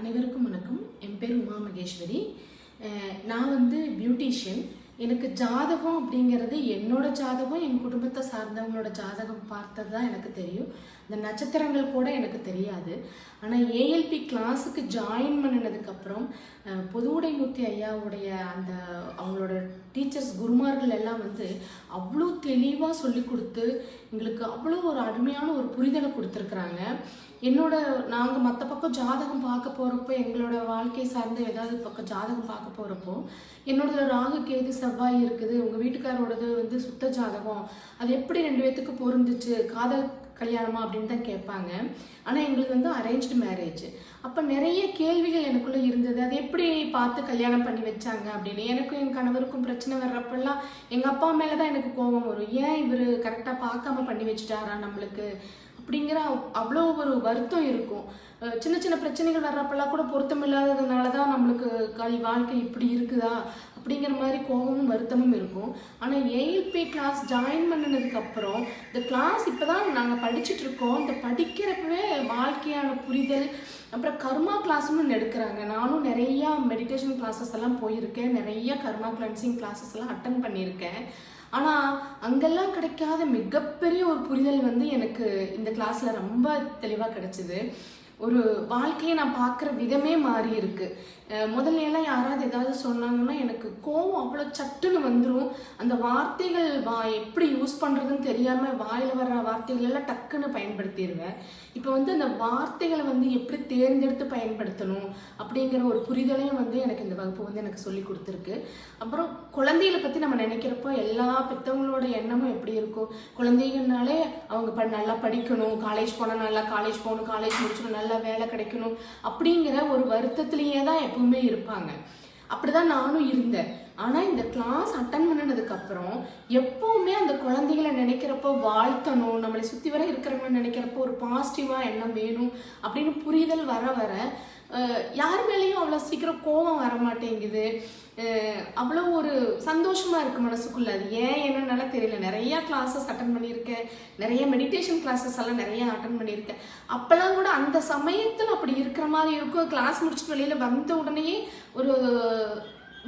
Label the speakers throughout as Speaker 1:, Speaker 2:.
Speaker 1: அனைவருக்கும் வணக்கம். என் பேர் உமா மகேஸ்வரி. நான் வந்து பியூட்டிஷியன் எனக்கு ஜாதகம் அப்படிங்கிறது என்னோட ஜாதகம் என் குடும்பத்தை சார்ந்தவங்களோட ஜாதகம் பார்த்தது தான் எனக்கு தெரியும். இந்த நட்சத்திரங்கள் கூட எனக்கு தெரியாது. ஆனால் ஏஎல்பி கிளாஸுக்கு ஜாயின் பண்ணினதுக்கப்புறம் பொதுவுடைமூர்த்தி ஐயாவுடைய அந்த அவங்களோட டீச்சர்ஸ் குருமார்கள் எல்லாம் வந்து அவ்வளோ தெளிவாக சொல்லி கொடுத்து எங்களுக்கு அவ்வளோ ஒரு அருமையான ஒரு புரிதலை கொடுத்துருக்குறாங்க. என்னோட நாங்கள் மற்ற பக்கம் ஜாதகம் பார்க்க போகிறப்போ எங்களோட வாழ்க்கை சார்ந்த ஏதாவது பக்கம் ஜாதகம் பார்க்க போகிறப்போ என்னோட ராகு கேது செவ்வாய் இருக்குது. உங்கள் வீட்டுக்காரோடது வந்து சுத்த ஜாதகம். அது எப்படி ரெண்டு பேத்துக்கு பொருந்துச்சு? காதல் கல்யாணமா அப்படின்னு தான் கேட்பாங்க. ஆனால் எங்களுக்கு வந்து அரேஞ்ச்டு மேரேஜ் அப்போ நிறைய கேள்விகள் எனக்குள்ளே இருந்தது. அது எப்படி பார்த்து கல்யாணம் பண்ணி வச்சாங்க அப்படின்னு. எனக்கும் என் கணவருக்கும் பிரச்சனை வர்றப்பெல்லாம் எங்கள் அப்பா மேலே தான் எனக்கு கோபம் வரும். ஏன் இவர் கரெக்டாக பார்க்காம பண்ணி வச்சுட்டாரா நம்மளுக்கு? அப்படிங்கிற அவ்- அவ்வளோ ஒரு வருத்தம் இருக்கும். சின்ன சின்ன பிரச்சனைகள் வர்றப்பெல்லாம் கூட பொருத்தம் இல்லாததுனால தான் நம்மளுக்கு கல் வாழ்க்கை இப்படி இருக்குதா? அப்படிங்கிற மாதிரி கோபமும் வருத்தமும் இருக்கும். ஆனால் ஏஎல்பி கிளாஸ் ஜாயின் பண்ணினதுக்கப்புறம் இந்த கிளாஸ் இப்போ தான் நாங்கள் படிச்சுட்டு இருக்கோம் இந்த படிக்கிறப்பவே வாழ்க்கையான புரிதல் அப்புறம் கர்மா கிளாஸ்னு எடுக்கிறாங்க. நானும் நிறையா மெடிடேஷன் கிளாஸஸ் எல்லாம் போயிருக்கேன். நிறைய கர்மா கிளன்சிங் கிளாஸஸ் எல்லாம் அட்டன் பண்ணியிருக்கேன். ஆனால் அங்கெல்லாம் கிடைக்காத மிகப்பெரிய ஒரு புரிதல் வந்து எனக்கு இந்த கிளாஸில் ரொம்ப தெளிவாக கிடைச்சிது. ஒரு வாழ்க்கையை நான் பார்க்குற விதமே மாறி இருக்கு. முதல்ல எல்லாம் யாராவது ஏதாவது சொன்னாங்கன்னா எனக்கு கோவம் அவ்வளோ சட்டுன்னு வந்துடும் அந்த வார்த்தைகள் வா எப்படி யூஸ் பண்ணுறதுன்னு தெரியாமல் வாயில் வர்ற வார்த்தைகள் எல்லாம் டக்குன்னு பயன்படுத்திடுவேன் இப்போ வந்து அந்த வார்த்தைகளை வந்து எப்படி தேர்ந்தெடுத்து பயன்படுத்தணும் அப்படிங்கிற ஒரு புரிதலையும் வந்து எனக்கு இந்த வகுப்பு வந்து எனக்கு சொல்லி கொடுத்துருக்கு. அப்புறம் குழந்தைகளை பற்றி நம்ம நினைக்கிறப்போ எல்லா பெற்றவங்களோட எண்ணமும் எப்படி இருக்கும்? குழந்தைகள்னாலே அவங்க ப நல்லா படிக்கணும் காலேஜ் போனால் நல்லா காலேஜ் போகணும் காலேஜ் முடிச்சணும் நல்லா வேலை கிடைக்கணும் அப்படிங்கிற ஒரு வருத்தத்திலேயே தான் எப்பவுமே இருப்பாங்க. அப்படிதான் நானும் இருந்தேன். ஆனால் இந்த கிளாஸ் அட்டன் பண்ணினதுக்கப்புறம் எப்போவுமே எப்பவுமே அந்த குழந்தைகளை நினைக்கிறப்போ வாழ்த்தணும் நம்மளை சுற்றி வர இருக்கிறவங்க நினைக்கிறப்போ ஒரு பாசிட்டிவாக எண்ணம் வேணும் அப்படின்னு புரிதல் வர வர யார் மேலேயும் அவ்வளோ சீக்கிரம் கோபம் வர மாட்டேங்குது. அவ்வளோ ஒரு சந்தோஷமாக இருக்குது மனசுக்குள்ள. அது ஏன் என்னன்னால தெரியல. நிறையா கிளாஸஸ் அட்டன் பண்ணியிருக்கேன். நிறைய மெடிடேஷன் கிளாஸஸ் எல்லாம் நிறையா அட்டன் பண்ணியிருக்கேன். அப்போல்லாம் கூட அந்த சமயத்தில் அப்படி இருக்கிற மாதிரி இருக்கும். கிளாஸ் முடிச்சுட்டு வெளியில் வந்த உடனேயே ஒரு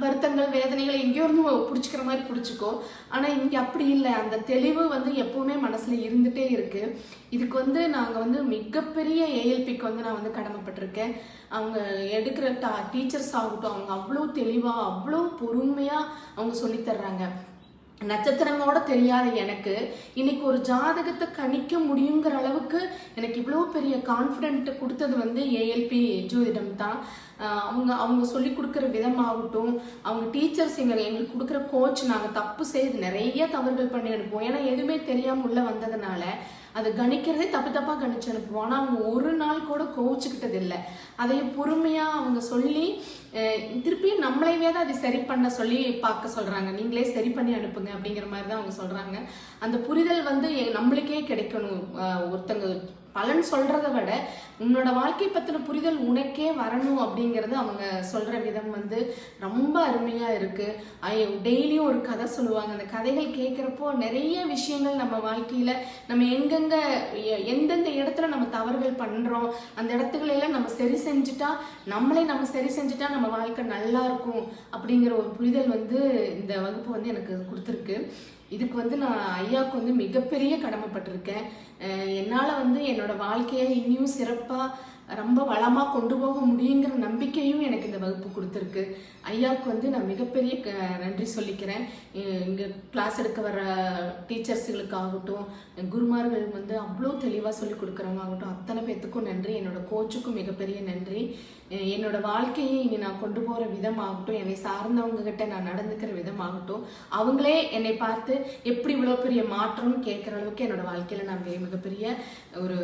Speaker 1: வருத்தங்கள் வேதனைகள் எங்கேயோ இருந்து பிடிச்சிக்கிற மாதிரி பிடிச்சிக்கோ. ஆனால் இங்கே அப்படி இல்லை. அந்த தெளிவு வந்து எப்போவுமே மனசில் இருந்துகிட்டே இருக்குது இதுக்கு வந்து நாங்கள் வந்து மிகப்பெரிய ஏஎல்பிக்கு வந்து நான் வந்து கடமைப்பட்டிருக்கேன். அவங்க எடுக்கிற டா டீச்சர்ஸ் ஆகட்டும் அவங்க அவ்வளோ தெளிவாக அவ்வளோ பொறுமையாக அவங்க சொல்லித்தர்றாங்க நட்சத்திரங்களோட தெரியாத எனக்கு இன்னைக்கு ஒரு ஜாதகத்தை கணிக்க முடியுங்கிற அளவுக்கு எனக்கு இவ்வளோ பெரிய கான்ஃபிடென்ட் கொடுத்தது வந்து ஏஎல்பி ஜோதிடம் தான் அவங்க அவங்க சொல்லி கொடுக்குற விதமாகட்டும் அவங்க டீச்சர்ஸ் எங்க எங்களுக்கு கொடுக்குற கோச் நாங்கள் தப்பு செய்து நிறைய தவறுகள் பண்ணி அனுப்புவோம். ஏன்னா எதுவுமே தெரியாமல் உள்ள வந்ததுனால அது கணிக்கிறதே தப்பு தப்பாக கணிச்சு அனுப்புவோம். ஆனால் அவங்க ஒரு நாள் கூட கோவிச்சுக்கிட்டது இல்லை. அதையும் பொறுமையாக அவங்க சொல்லி திருப்பியும் நம்மளைவே தான் அதை சரி பண்ண சொல்லி பார்க்க சொல்கிறாங்க நீங்களே சரி பண்ணி அனுப்புங்க அப்படிங்கிற மாதிரி தான் அவங்க சொல்கிறாங்க அந்த புரிதல் வந்து நம்மளுக்கே கிடைக்கணும் ஒருத்தங்க பலன் சொல்கிறத விட உன்னோட வாழ்க்கை பத்தின புரிதல் உனக்கே வரணும் அப்படிங்கிறது அவங்க சொல்ற விதம் வந்து ரொம்ப அருமையா இருக்கு. டெய்லியும் ஒரு கதை சொல்லுவாங்க. அந்த கதைகள் கேட்குறப்போ நிறைய விஷயங்கள் நம்ம வாழ்க்கையில நம்ம எங்கெங்க எ- எந்தெந்த இடத்துல நம்ம தவறுகள் பண்றோம் அந்த இடத்துகளெல்லாம் நம்ம சரி செஞ்சுட்டா நம்மளே நம்ம சரி செஞ்சுட்டா நம்ம வாழ்க்கை நல்லா இருக்கும் அப்படிங்கிற ஒரு புரிதல் வந்து இந்த வகுப்பு வந்து எனக்கு கொடுத்துருக்கு. இதுக்கு வந்து நான் ஐயாவுக்கு வந்து மிகப்பெரிய கடமைப்பட்டிருக்கேன். என்னால் வந்து என்னோட வாழ்க்கையை இன்னும் சிறப்பாக ரொம்ப வளமாக கொண்டு போக முடியுங்கிற நம்பிக்கையும் எனக்கு இந்த வகுப்பு கொடுத்துருக்கு. ஐயாவுக்கு வந்து நான் மிகப்பெரிய க- நன்றி சொல்லிக்கிறேன். இங்கே கிளாஸ் எடுக்க வர டீச்சர்ஸுகளுக்காகட்டும் குருமார்கள் வந்து அவ்வளோ தெளிவாக சொல்லி கொடுக்குறவங்க ஆகட்டும் அத்தனை பேர்த்துக்கும் நன்றி. என்னோட கோச்சுக்கும் மிகப்பெரிய நன்றி. என்னோட வாழ்க்கையை இங்கே நான் கொண்டு போகிற விதமாகட்டும் என்னை சார்ந்தவங்க கிட்ட நான் நடந்துக்கிற விதமாகட்டும் அவங்களே என்னை பார்த்து எப்படி இவ்வளோ பெரிய மாற்றம்னு கேட்குற அளவுக்கு என்னோட வாழ்க்கையில் நான் மிகப்பெரிய ஒரு